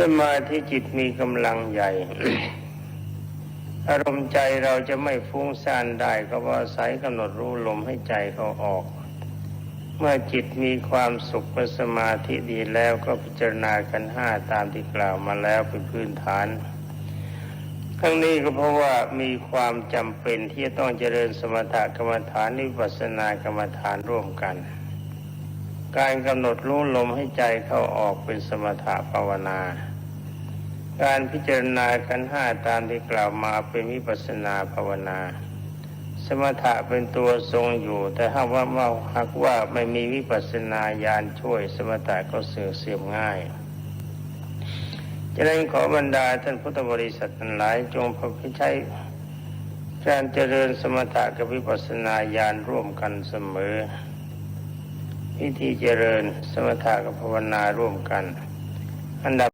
สมาธิจิตมีกำลังใหญ่ อารมณ์ใจเราจะไม่ฟุ้งซ่านได้ก็เพราะอาศัยกำหนดรู้ลมให้ใจเขาออก เมื่อจิตมีความสุขเป็นสมาธิดีแล้วก็พิจารณากันห้าตามที่กล่าวมาแล้วเป็นพื้นฐานทั้งนี้ก็เพราะว่ามีความจำเป็นที่จะต้องเจริญสมถกรรมฐานวิปัสสนกรรมฐานร่วมกัน การกำหนดรู้ลมให้ใจเข้าออกเป็นสมถะภาวนา การพิจารณากันห้าตามที่กล่าวมาเป็นวิปัสนาภาวนา สมถะเป็นตัวทรงอยู่ แต่หากว่าเมาหากว่าไม่มีวิปัสนาญาณช่วย สมถะก็เสื่อมเสียมง่ายจะนั้นขอบรรดาท่านพุทธบริษัททั้งหลายจงพพิใช้การเจริญสมถะกับวิปัสสนาญาณร่วมกันเสมอ วิธีเจริญสมถะกับภาวนาร่วมกัน อันดับ